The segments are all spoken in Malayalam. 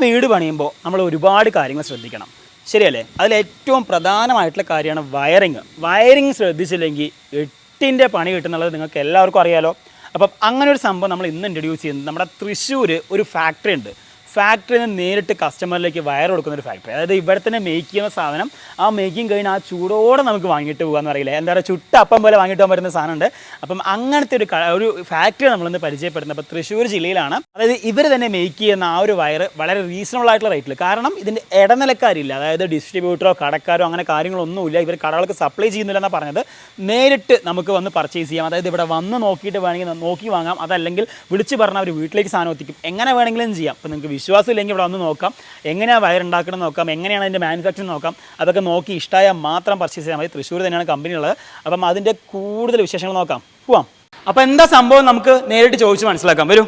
വീട് പണിയുമ്പോൾ നമ്മൾ ഒരുപാട് കാര്യങ്ങൾ ശ്രദ്ധിക്കണം. ശരിയല്ലേ? അതിൽ ഏറ്റവും പ്രധാനമായിട്ടുള്ള കാര്യമാണ് വയറിങ്. വയറിങ് ശ്രദ്ധിച്ചില്ലെങ്കിൽ എട്ടിന്റെ പണി കിട്ടുന്നുള്ളത് നിങ്ങൾക്ക് എല്ലാവർക്കും അറിയാലോ. അപ്പം അങ്ങനെ ഒരു സംഭവം നമ്മൾ ഇന്ന് ഇൻട്രൊഡ്യൂസ് ചെയ്യുന്നത് നമ്മുടെ തൃശ്ശൂർ ഒരു ഫാക്ടറി ഉണ്ട്. ഫാക്ടറിയിൽ നിന്ന് നേരിട്ട് കസ്റ്റമറിലേക്ക് വയർ കൊടുക്കുന്ന ഒരു ഫാക്ടറി അതായത് ഇവിടെ തന്നെ മേക്ക് ചെയ്യുന്ന സാധനം ആ മേക്കിങ് കഴിഞ്ഞ് ആ ചൂടോടെ നമുക്ക് വാങ്ങിയിട്ട് പോകാമെന്ന് അറിയില്ല എന്താ പറയുക ചുട്ട അപ്പം പോലെ വാങ്ങിയിട്ട് പോകാൻ പറ്റുന്ന സാധനമുണ്ട്. അപ്പം അങ്ങനത്തെ ഒരു ഒരു ഫാക്ടറി നമ്മളിന്ന് പരിചയപ്പെടുന്നത് അപ്പോൾ തൃശ്ശൂർ ജില്ലയിലാണ്. അതായത് ഇവർ തന്നെ മേക്ക് ചെയ്യുന്ന ആ ഒരു വയർ വളരെ റീസണബിൾ ആയിട്ടുള്ള റേറ്റിൽ കാരണം ഇതിന്റെ ഇടനിലക്കാരില്ല. അതായത് ഡിസ്ട്രിബ്യൂട്ടറോ കടക്കാരോ അങ്ങനെ കാര്യങ്ങളൊന്നുമില്ല. ഇവർ കടകൾക്ക് സപ്ലൈ ചെയ്യുന്നില്ല എന്നാണ് പറഞ്ഞത്. നേരിട്ട് നമുക്ക് വന്ന് പർച്ചേസ് ചെയ്യാം. അതായത് ഇവിടെ വന്ന് നോക്കിയിട്ട് വേണമെങ്കിൽ നോക്കി വാങ്ങാം. അതല്ലെങ്കിൽ വിളിച്ച് പറഞ്ഞാൽ അവർ വീട്ടിലേക്ക് സാധനം എത്തിക്കും. എങ്ങനെ വേണമെങ്കിലും ചെയ്യാം. അപ്പോൾ നിങ്ങൾക്ക് ഇല്ലെങ്കിൽ ഇവിടെ വന്ന് നോക്കാം. എങ്ങനെയാണ് വയർ ഉണ്ടാക്കണം നോക്കാം. എങ്ങനെയാണ് അതിന്റെ മാനുഫാക്ചർ നോക്കാം. അതൊക്കെ നോക്കി ഇഷ്ടമായാൽ മാത്രം പർച്ചേസ് ചെയ്താൽ മതി. തൃശ്ശൂർ തന്നെയാണ് കമ്പനി ഉള്ളത്. അപ്പം അതിന്റെ കൂടുതൽ വിശേഷങ്ങൾ നോക്കാം. പോവാം. അപ്പോൾ എന്താ സംഭവം നമുക്ക് നേരിട്ട് ചോദിച്ച് മനസ്സിലാക്കാം. വരൂ.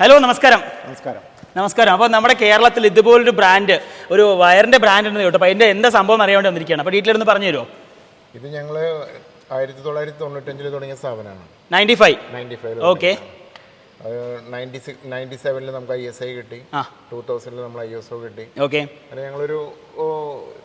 ഹലോ നമസ്കാരം. നമസ്കാരം. നമസ്കാരം. അപ്പോൾ നമ്മുടെ കേരളത്തിൽ ഇതുപോലൊരു ബ്രാൻഡ് ഒരു വയറിന്റെ ബ്രാൻഡ് ഉണ്ട് കേട്ടോ. അപ്പോൾ അതിന്റെ എന്താ സംഭവം അറിയാൻ വേണ്ടി വന്നിരിക്കുകയാണ്. അപ്പോൾ ഡീറ്റെയിൽ ഒന്ന് പറഞ്ഞു തരുമോ? ഇത് ഞങ്ങൾ ആയിരത്തി തൊള്ളായിരത്തി തൊണ്ണൂറ്റഞ്ചിൽ തുടങ്ങിയ സ്ഥാപനമാണ്. Ninety five ninety five okay ninety six ninety സെവനിൽ നമുക്ക് ഐ എസ് ഐ കിട്ടി. ടൂ തൗസൻഡിൽ നമ്മൾ ഐ എസ് ഒ കിട്ടി. ഓക്കെ അങ്ങനെ ഞങ്ങളൊരു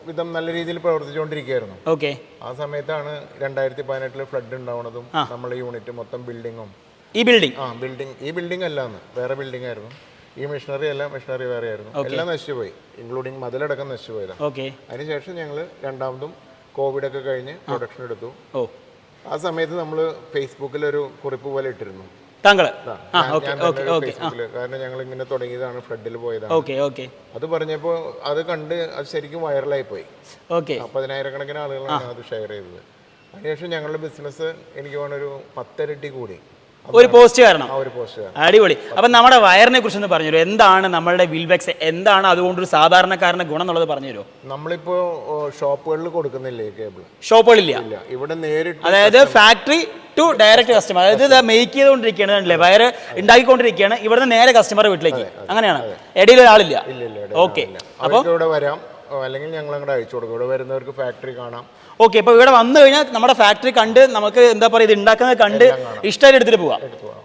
വിധം നല്ല രീതിയിൽ പ്രവർത്തിച്ചുകൊണ്ടിരിക്കുകയായിരുന്നു. ഓക്കെ ആ സമയത്താണ് രണ്ടായിരത്തി പതിനെട്ടിൽ ഫ്ലഡ് ഉണ്ടാവുന്നതും നമ്മുടെ യൂണിറ്റ് മൊത്തം ബിൽഡിങ്ങും ഈ ബിൽഡിംഗ് ആ ബിൽഡിംഗ് ഈ ബിൽഡിംഗ് അല്ലാന്ന്. വേറെ ബിൽഡിംഗ് ആയിരുന്നു. ഈ മെഷീനറി അല്ല മെഷീനറി വേറെ ആയിരുന്നു. എല്ലാം നശിച്ചുപോയി. ഇൻക്ലൂഡിങ് മതിലടക്കം നശിച്ചുപോയതാണ് ഓക്കെ അതിനുശേഷം ഞങ്ങൾ രണ്ടാമതും കോവിഡ് ഒക്കെ കഴിഞ്ഞ് പ്രൊഡക്ഷൻ എടുത്തു. ആ സമയത്ത് നമ്മൾ ഫേസ്ബുക്കിൽ ഒരു കുറിപ്പ് പോലെ ഇട്ടിരുന്നു. താങ്കൾ ആ ഓക്കെ ഓക്കെ ഓക്കെ. കാരണം ഞങ്ങൾ ഇങ്ങനെ തുടങ്ങിയതാണ് ഫ്ലഡിൽ പോയതാണ്. Okay okay. അത് പറഞ്ഞപ്പോൾ അത് കണ്ട് അത് ശരിക്കും വൈറലായി പോയി. ഓക്കെ. പതിനായിരക്കണക്കിന് ആളുകളാണ് അത് ഷെയർ ചെയ്തത്. അതിനുശേഷം ഞങ്ങളുടെ ബിസിനസ് എനിക്ക് വേണൊരു പത്തരട്ടി കൂടി. ഒരു പോസ്റ്റ് കാരണം അടിപൊളി. അപ്പം നമ്മുടെ വയറിനെ കുറിച്ച് ഒന്ന് പറഞ്ഞു എന്താണ് നമ്മളുടെ വിൽവെക്സ് എന്താണ് അതുകൊണ്ട് ഒരു സാധാരണക്കാരന്റെ ഗുണം എന്നുള്ളത് പറഞ്ഞു തരുമോ? നമ്മളിപ്പോ ഷോപ്പുകളിൽ കൊടുക്കുന്നില്ലേ കേബിൾ ഷോപ്പുകളില്ല. ഇവിടെ നേരിട്ട് അതായത് ഫാക്ടറി ടു ഡയറക്റ്റ് കസ്റ്റമർ അതായത് ഇത് മേക്ക് ചെയ്തുകൊണ്ടിരിക്കുകയാണ് കണ്ടില്ലേ? വയറ് ഉണ്ടാക്കിക്കൊണ്ടിരിക്കുകയാണ്. ഇവിടുന്ന് നേരെ കസ്റ്റമർ വീട്ടിലേക്ക്. അങ്ങനെയാണ്. ഇടയിൽ ഒരാളില്ല. ഓക്കെ അപ്പൊ ഇവിടെ വരാം. അല്ലെങ്കിൽ ഞങ്ങൾ അങ്ങോട്ട് അയച്ചു കൊടുക്കും. ഇവിടെ വരുന്നവർക്ക് ഫാക്ടറി കാണാം. ഓക്കെ അപ്പോൾ ഇവിടെ വന്നു കഴിഞ്ഞാൽ നമ്മുടെ ഫാക്ടറി കണ്ട് നമുക്ക് എന്താ പറയുക ഇത് ഉണ്ടാക്കുന്നത് കണ്ട് ഇഷ്ടമായിട്ട് എടുത്തിട്ട് പോവാം.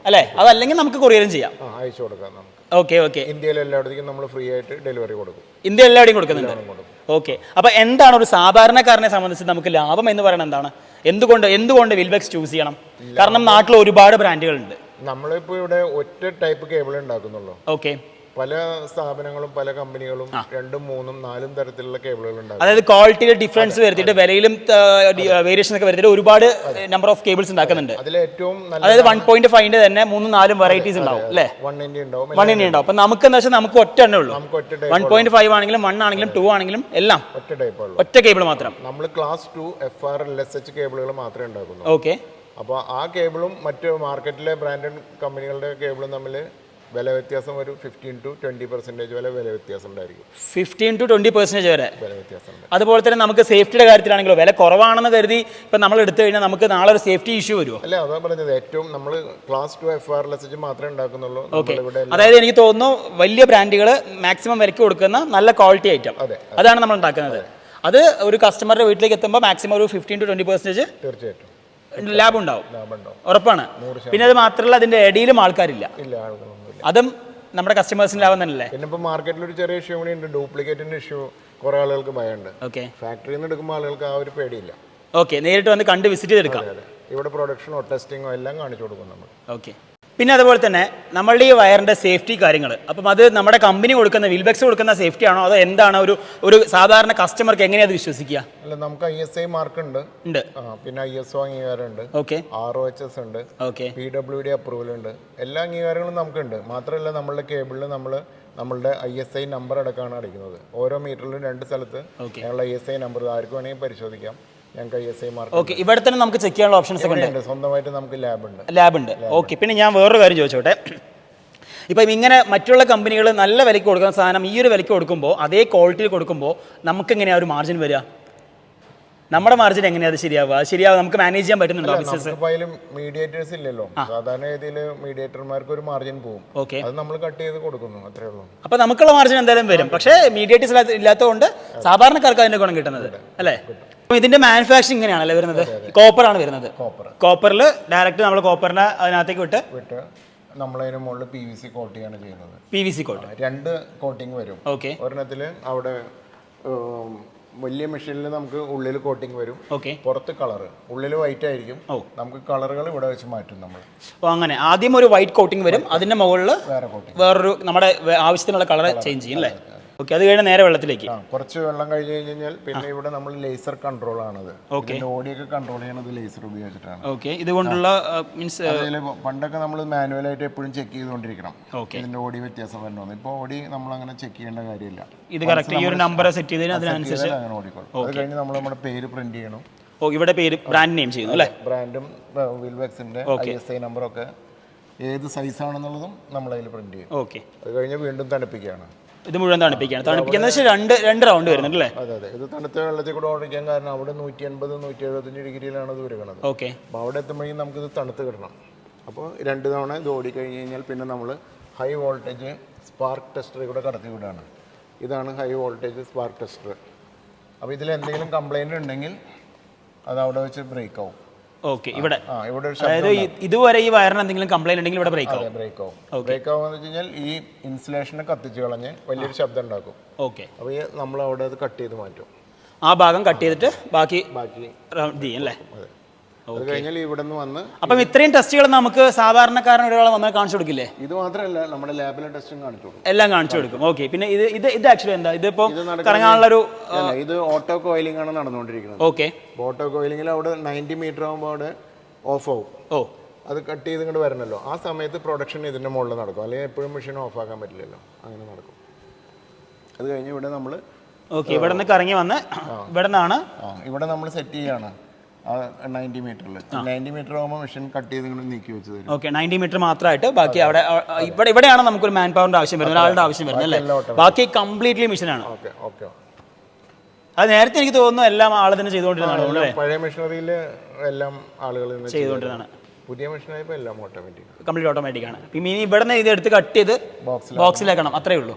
അല്ലേ? അതല്ലെങ്കിൽ നമുക്ക് കൊറിയറും ചെയ്യാം. അയച്ചു കൊടുക്കാം നമുക്ക്. ഓക്കെ ഓക്കെ ഇന്ത്യയിൽ എല്ലായിടത്തേക്കും നമ്മൾ ഫ്രീ ആയിട്ട് ഡെലിവറി കൊടുക്കും. ഇന്ത്യ എല്ലാവരുടെയും കൊടുക്കുന്നുണ്ട്. ഓക്കെ അപ്പോൾ എന്താണ് ഒരു സാധാരണക്കാരനെ സംബന്ധിച്ച് നമുക്ക് ലാഭം എന്ന് പറയുന്നത് എന്താണ്? എന്തുകൊണ്ട് എന്തുകൊണ്ട് വിൽബെക്സ് ചൂസ് ചെയ്യണം? കാരണം നാട്ടിൽ ഒരുപാട് ബ്രാൻഡുകളുണ്ട് നമ്മളിപ്പോ ഇവിടെ ഒറ്റ ടൈപ്പ് കേബിൾ ഉണ്ടാക്കുന്നുള്ളൂ. ഓക്കെ പല സ്ഥാപനങ്ങളും പല കമ്പനികളും രണ്ടും മൂന്നും നാലും തരത്തിലുള്ള കേബിളുകൾ ഉണ്ടാകും അതായത് ക്വാളിറ്റിയിൽ ഡിഫറൻസ് വരുത്തിയിട്ട് വിലയിലും വേരിയേഷൻ ഒക്കെ വരുത്തിയിട്ട് ഒരുപാട് നമ്പർ ഓഫ് കേബിൾസ് ഉണ്ടാക്കുന്നുണ്ട്. അതിൽ ഏറ്റവും നല്ല അതായത് വൺ പോയിന്റ് ഫൈവിന്റെ തന്നെ മൂന്നും നാലും വെറൈറ്റീസ് ഉണ്ടാവും അല്ലേ? വൺ ഉണ്ടാവും വൺ ഇന്ത്യ ഉണ്ടാവും. അപ്പൊ നമുക്ക് എന്താ വെച്ചാൽ നമുക്ക് ഒറ്റ എണ്ണേ ഉള്ളൂ. നമുക്ക് ഒറ്റ വൺ പോയിന്റ് ഫൈവ് ആണെങ്കിലും വൺ ആണെങ്കിലും ടു ആണെങ്കിലും എല്ലാം ഒറ്റ ടൈപ്പ് ഒറ്റ കേബിൾ മാത്രം. നമ്മൾ class two F R L S H കേബിളുകൾ മാത്രമേ ഉണ്ടാക്കുന്നു ഓക്കെ അപ്പോൾ ആ കേബിളും മറ്റ് മാർക്കറ്റിലെ ബ്രാൻഡഡ് കമ്പനികളുടെ കേബിളും തമ്മിൽ വില വ്യത്യാസം ഒരു ഫിഫ്റ്റീൻ ടു ട്വന്റി പെർസെന്റേജ് വരെ വില വ്യത്യാസം ഉണ്ടായിരിക്കും. ഫിഫ്റ്റീൻ ടു ട്വന്റി പെർസെന്റേജ് വരെ. വില വ്യത്യാസം ഉണ്ട്. അതുപോലെ തന്നെ നമുക്ക് സേഫ്റ്റിയുടെ കാര്യത്തിലാണെങ്കിലോ വില കുറവാണെന്ന് കരുതി ഇപ്പം നമ്മൾ എടുത്തു കഴിഞ്ഞാൽ നമുക്ക് നാളെ ഒരു സേഫ്റ്റി ഇഷ്യൂ വരുമോ അല്ല അതാ പറഞ്ഞത് ഏറ്റവും നമ്മൾ class two F R L S H മാത്രമേ ഉണ്ടാക്കുന്നുള്ളൂ. ഓക്കെ അതായത് എനിക്ക് തോന്നുന്നു വലിയ ബ്രാൻഡുകൾ മാക്സിമം വിലയ്ക്ക് കൊടുക്കുന്ന നല്ല ക്വാളിറ്റി ഐറ്റം അതെ. അതാണ് നമ്മൾ ഉണ്ടാക്കുന്നത്. അത്. ഒരു കസ്റ്റമറുടെ വീട്ടിലേക്ക് എത്തുമ്പോൾ മാക്സിമം ഒരു ഫിഫ്റ്റീൻ ടു ട്വന്റി പെർസെന്റേജ് തീർച്ചയായിട്ടും. ലാബ് ഉണ്ടാവും. ലാഭം ഉണ്ടാവും. ഉറപ്പാണ്. പിന്നെ അത് മാത്രമല്ല അതിന്റെ ഇടയിലും ആൾക്കാരില്ല. അതും നമ്മുടെ കസ്റ്റമേഴ്സിന് തന്നെയല്ലേ? പിന്നെ ഇപ്പോൾ മാർക്കറ്റിൽ ഒരു ചെറിയ ഇഷ്യൂ കൂടി ഉണ്ട്. ഡ്യൂപ്ലിക്കേറ്റിന്റെ ഇഷ്യൂ കുറേ ആളുകൾക്ക് ഭയമുണ്ട്. ഓക്കെ ഫാക്ടറിയിൽ നിന്ന് എടുക്കുമ്പോൾ ആളുകൾക്ക് ആ ഒരു പേടിയില്ല. ഓക്കെ നേരിട്ട് വന്ന് കണ്ട് വിസിറ്റ് ചെയ്തെടുക്കാം. ഇവിടെ പ്രൊഡക്ഷനോ ടെസ്റ്റിങ്ങോ എല്ലാം കാണിച്ചു കൊടുക്കും നമ്മൾ ഓക്കെ പിന്നെ അതുപോലെ തന്നെ നമ്മളുടെ ഈ വയറിന്റെ സേഫ്റ്റി കാര്യങ്ങൾ. അപ്പം അത് നമ്മുടെ കമ്പനി കൊടുക്കുന്ന വിൽബെക്സ് കൊടുക്കുന്ന സേഫ്റ്റി ആണോ? അതോ എന്താണ് ഒരു ഒരു സാധാരണ കസ്റ്റമർക്ക് എങ്ങനെയാണ് അത് വിശ്വസിക്കുക? അല്ല നമുക്ക് ഐ എസ് ഐ മാർക്ക് ഉണ്ട്. ഉണ്ട് പിന്നെ I S O അംഗീകാരമുണ്ട്. Okay. R O H S ഉണ്ട്. Okay. P W D approval ഉണ്ട് എല്ലാ അംഗീകാരങ്ങളും നമുക്കുണ്ട്. മാത്രമല്ല നമ്മളുടെ കേബിളിൽ നമ്മൾ നമ്മളുടെ ഐ എസ് ഐ നമ്പർ അടക്കമാണ് അടിക്കുന്നത് ഓരോ മീറ്ററിലും രണ്ട് സ്ഥലത്ത്. ഞങ്ങളുടെ ഐ എസ് ഐ നമ്പർ ആർക്ക് വേണമെങ്കിൽ പരിശോധിക്കാം. ഞങ്ങൾക്ക് I S I mark okay ഇവിടെ തന്നെ നമുക്ക് ചെക്ക് ചെയ്യാനുള്ള ഓപ്ഷൻസ് ഒക്കെ ഉണ്ട്. സ്വന്തമായിട്ട് നമുക്ക് ലാബ് ഉണ്ട്. ലാബ് ഉണ്ട്. ഓക്കെ പിന്നെ ഞാൻ വേറൊരു കാര്യം ചോദിച്ചോട്ടെ. ഇപ്പം ഇങ്ങനെ മറ്റുള്ള കമ്പനികൾ നല്ല വിലയ്ക്ക് കൊടുക്കുന്ന സാധനം ഈ ഒരു വിലയ്ക്ക് കൊടുക്കുമ്പോൾ അതേ ക്വാളിറ്റിയിൽ കൊടുക്കുമ്പോൾ നമുക്ക് എങ്ങനെയാ ഒരു മാർജിൻ വരിക? നമ്മുടെ മാർജിൻ എങ്ങനെയാ? അത് ശരിയാവുക? അത് ശരിയാവുക. നമുക്ക് മാനേജ് ചെയ്യാൻ പറ്റുന്നുണ്ടോ ബിസിനസ് മീഡിയേറ്റേഴ്സ് ഇല്ലല്ലോ. സാധാരണ രീതിയിൽ മീഡിയേറ്റർമാർക്ക് ഒരു മാർജിൻ പോകും ഓക്കെ അത് നമ്മൾ കട്ട് ചെയ്ത് കൊടുക്കുന്നു. അത്രേ ഉള്ളൂ. അപ്പൊ നമുക്കുള്ള മാർജിൻ എന്തായാലും വരും. പക്ഷേ മീഡിയേറ്റേഴ്സ് ഇല്ലാത്തതുകൊണ്ട് സാധാരണക്കാർക്ക് അതിന്റെ ഗുണം കിട്ടുന്നത്. അല്ലേ? ഇതിന്റെ മാനുഫാക്ചറിങ് ഇങ്ങനെയാണല്ലേ വരുന്നത്? കോപ്പർ ആണ് വരുന്നത്. കോപ്പർ കോപ്പറിൽ ഡയറക്റ്റ് നമ്മൾ കോപ്പറിനെ അതിനകത്തേക്ക് വിട്ട് വിട്ട് നമ്മളതിന് മുകളിൽ പി വി സി കോട്ട് ആണ് ചെയ്യുന്നത്. പി വി സി കോട്ട് രണ്ട് കോട്ടിങ് വരും. ഓക്കെ ഒരെണ്ണത്തിൽ അവിടെ വലിയ മെഷീനിൽ നമുക്ക് ഉള്ളിൽ കോട്ടിങ് വരും. ഓക്കെ പുറത്ത് കളർ ഉള്ളിൽ വൈറ്റ് ആയിരിക്കും. ഓ. നമുക്ക് കളറുകൾ ഇവിടെ വെച്ച് മാറ്റും നമ്മൾ. ഓ അങ്ങനെ. ആദ്യം ഒരു വൈറ്റ് കോട്ടിംഗ് വരും. അതിന്റെ മുകളിൽ വേറെ കോട്ടിങ് വേറൊരു നമ്മുടെ ആവശ്യത്തിനുള്ള കളർ ചേഞ്ച് ചെയ്യും അല്ലേ? ഓക്കെ അത് കഴിഞ്ഞാൽ നേരെ വെള്ളത്തിലേക്ക്. കുറച്ച് വെള്ളം കഴിഞ്ഞ് കഴിഞ്ഞ് കഴിഞ്ഞാൽ പിന്നെ ഇവിടെ നമ്മൾ ലേസർ കൺട്രോൾ ആണത്. ഓടിയൊക്കെ കൺട്രോൾ ചെയ്യണത് ലേസർ ഉപയോഗിച്ചിട്ടാണ്. ഓക്കെ ഇതുകൊണ്ടുള്ള മീൻസ് പണ്ടൊക്കെ നമ്മൾ മാനുവലായിട്ട് എപ്പോഴും ചെക്ക് ചെയ്തുകൊണ്ടിരിക്കണം. ഓക്കെ ഇതിന്റെ ഓടി വ്യത്യാസം വരണമെന്ന് ഇപ്പോൾ ഓടി നമ്മൾ അങ്ങനെ ചെക്ക് ചെയ്യേണ്ട കാര്യമില്ല. ഇത് കറക്റ്റ് ഈ ഒരു നമ്പർ സെറ്റ് ചെയ്തതിന് അതിനനുസരിച്ച് അങ്ങനെ ഓടിക്കോളും. അത് കഴിഞ്ഞ് നമ്മൾ നമ്മുടെ പേര് പ്രിന്റ് ചെയ്യണം. ഓ ഇവിടെ പേര് ബ്രാൻഡ് നെയിം ചെയ്യുന്നു അല്ലേ? ബ്രാൻഡും വിൽവെക്സിന്റെ ഐ എസ് ഐ നമ്പറൊക്കെ ഏത് സൈസ് ആണെന്നുള്ളതും നമ്മൾ അതിൽ പ്രിന്റ് ചെയ്യും. ഓക്കെ അത് കഴിഞ്ഞ് വീണ്ടും തണുപ്പിക്കുകയാണ്. ഇത് മുഴുവൻ തണുപ്പിക്കുകയാണ്. തണുപ്പിക്കുന്ന വെച്ചാൽ രണ്ട് രണ്ട് റൗണ്ട് വരുന്നുണ്ട് അല്ലേ? അതെ അതെ. ഇത് തണുത്ത വെള്ളത്തിൽ കൂടെ ഓടിക്കാൻ കാരണം അവിടെ നൂറ്റി അൻപത് നൂറ്റി എഴുപത്തഞ്ച് ഡിഗ്രിയിലാണ് ഇത് ഓക്കെ. അപ്പോൾ അവിടെ എത്തുമ്പോഴേക്കും ഇത് തണുത്ത് കിടണം അപ്പോൾ രണ്ട് തവണ ഇത് ഓടിക്കഴിഞ്ഞ് കഴിഞ്ഞാൽ പിന്നെ നമ്മൾ ഹൈ വോൾട്ടേജ് സ്പാർക്ക് ടെസ്റ്റർ കൂടെ കടത്തി വിടുകയാണ്. ഇതാണ് ഹൈ വോൾട്ടേജ് സ്പാർക്ക് ടെസ്റ്റർ അപ്പോൾ ഇതിൽ എന്തെങ്കിലും കംപ്ലൈന്റ് ഉണ്ടെങ്കിൽ അത് അവിടെ വെച്ച് ബ്രേക്ക് ആവും. ഓക്കെ ഇവിടെ. ആ ഇവിടെ ഒരു അതായത് ഈ- ഇതുവരെ ഈ വയറിന് എന്തെങ്കിലും കംപ്ലൈന്റ് ഉണ്ടെങ്കിൽ ഇവിടെ ബ്രേക്ക് ആവും. ബ്രേക്ക് ആവും. ബ്രേക്ക് ആവുമെന്ന് വെച്ച് കഴിഞ്ഞാൽ ഈ ഇൻസുലേഷനെ കത്തിച്ച് കളഞ്ഞ് വലിയൊരു ശബ്ദം ഉണ്ടാക്കും. ഓക്കെ അപ്പോൾ ഈ നമ്മൾ അവിടെ അത് കട്ട് ചെയ്ത് മാറ്റും. ആ ഭാഗം കട്ട് ചെയ്തിട്ട് ബാക്കി ബാക്കി റൗണ്ട് ചെയ്യും അല്ലേ? അതെ. അത് കഴിഞ്ഞാൽ ഇവിടെ നിന്ന് വന്ന് അപ്പം ഇത്രയും ടെസ്റ്റുകൾ നമുക്ക് സാധാരണക്കാരൻ ഒരാളെ വന്നാൽ കാണിച്ചു കൊടുക്കില്ലേ? ഇത് മാത്രമല്ല നമ്മുടെ ലാബിലെ ടെസ്റ്റും കാണിച്ചു കൊടുക്കും. എല്ലാം കാണിച്ചു കൊടുക്കും. ഓക്കെ പിന്നെ ഇത് ഇത് ഇത് ആക്ച്വലി എന്താ? ഇതിപ്പോ കറങ്ങാനുള്ളൊരു അല്ല, ഇത് ഓട്ടോ കോയിലിംഗ് ആണ് നടന്നുകൊണ്ടിരിക്കുന്നത്. ഓക്കെ ഓട്ടോ കോയിലിംഗിൽ അവിടെ നയന്റി മീറ്റർ ആകുമ്പോൾ അവിടെ ഓഫ് ആവും. ഓ. അത് കട്ട് ചെയ്ത് ഇങ്ങോട്ട് വരണല്ലോ. ആ സമയത്ത് പ്രൊഡക്ഷൻ ഇതിന്റെ മുകളിൽ നടക്കും. അല്ലെങ്കിൽ എപ്പോഴും മെഷീൻ ഓഫ് ആക്കാൻ പറ്റില്ലല്ലോ. അങ്ങനെ നടക്കും. അത് കഴിഞ്ഞ് ഇവിടെ നമ്മൾ ഓക്കെ ഇവിടെ നിന്ന് കറങ്ങി വന്ന് ഇവിടെ നിന്നാണ് ഇവിടെ നമ്മൾ സെറ്റ് ചെയ്യാണ്. നയന്റി മീറ്ററിൽ നയന്റി മീറ്റർ ആകുമ്പോൾ മെഷീൻ കട്ട് ചെയ്ത് നീക്കി വെച്ച് തരും. ഓക്കെ നയന്റി മീറ്റർ മാത്രമായിട്ട് ബാക്കി അവിടെ ഇവിടെ ഇവിടെയാണ് നമുക്കൊരു മാൻ പവറിന്റെ ആവശ്യം വരുന്നത് ഒരാളുടെ ആവശ്യം വരുന്നത് അല്ലേ? ബാക്കി കംപ്ലീറ്റ്ലി മെഷീനാണ് ഓക്കെ ഓക്കെ അത് നേരത്തെ എനിക്ക് തോന്നുന്നു എല്ലാം ആൾ തന്നെ ചെയ്തുകൊണ്ടിരുന്നതാണ് പഴയ മെഷീനറിയിൽ എല്ലാം ആളുകൾ. ചെയ്തുകൊണ്ടിരുന്നതാണ്. പുതിയ മെഷീനായി എല്ലാം ഓട്ടോമാറ്റിക് കംപ്ലീറ്റ് ഓട്ടോമാറ്റിക് ആണ്. പിന്നെ ഇനി ഇവിടെ നിന്ന് ഇത് എടുത്ത് കട്ട് ചെയ്ത് ബോക്സിലാക്കണം അത്രേ ഉള്ളൂ.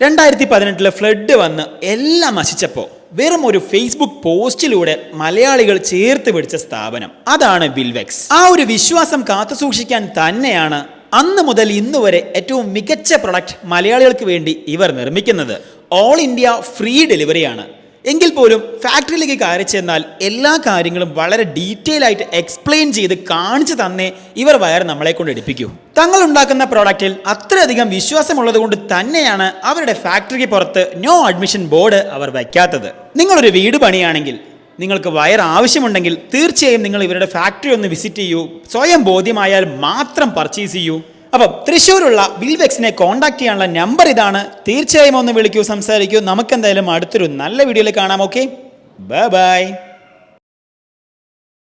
രണ്ടായിരത്തി പതിനെട്ടിലെ ഫ്ലഡ് വന്ന് എല്ലാം നശിച്ചപ്പോൾ വെറും ഒരു ഫേസ്ബുക്ക് പോസ്റ്റിലൂടെ മലയാളികൾ ചേർത്ത് പിടിച്ച സ്ഥാപനം. അതാണ് വിൽവെക്സ് ആ ഒരു വിശ്വാസം കാത്തുസൂക്ഷിക്കാൻ തന്നെയാണ് അന്ന് മുതൽ ഇന്ന് വരെ ഏറ്റവും മികച്ച പ്രൊഡക്റ്റ് മലയാളികൾക്ക് വേണ്ടി ഇവർ നിർമ്മിക്കുന്നത്. ഓൾ ഇന്ത്യ ഫ്രീ ഡെലിവറിയാണ് എങ്കിൽ പോലും ഫാക്ടറിയിലേക്ക് കയറി ചെന്നാൽ എല്ലാ കാര്യങ്ങളും വളരെ ഡീറ്റെയിൽ ആയിട്ട് എക്സ്പ്ലെയിൻ ചെയ്ത് കാണിച്ചു തന്നേ ഇവർ വയർ നമ്മളെ കൊണ്ട് എടുപ്പിക്കൂ. തങ്ങൾ ഉണ്ടാക്കുന്ന പ്രോഡക്റ്റിൽ അത്രയധികം വിശ്വാസമുള്ളത് കൊണ്ട് തന്നെയാണ് അവരുടെ ഫാക്ടറിക്ക് പുറത്ത് നോ അഡ്മിഷൻ ബോർഡ് അവർ വയ്ക്കാത്തത്. നിങ്ങളൊരു വീട് പണിയാണെങ്കിൽ നിങ്ങൾക്ക് വയർ ആവശ്യമുണ്ടെങ്കിൽ തീർച്ചയായും നിങ്ങൾ ഇവരുടെ ഫാക്ടറി ഒന്ന് വിസിറ്റ് ചെയ്യൂ. സ്വയം ബോധ്യമായാൽ മാത്രം പർച്ചേസ് ചെയ്യൂ. അപ്പം തൃശ്ശൂരുള്ള വിൽവെക്സിനെ കോൺടാക്ട് ചെയ്യാനുള്ള നമ്പർ ഇതാണ്. തീർച്ചയായും ഒന്ന് വിളിക്കൂ സംസാരിക്കൂ. നമുക്കെന്തായാലും അടുത്തൊരു നല്ല വീഡിയോയിൽ കാണാം ഓക്കെ ബൈ ബൈ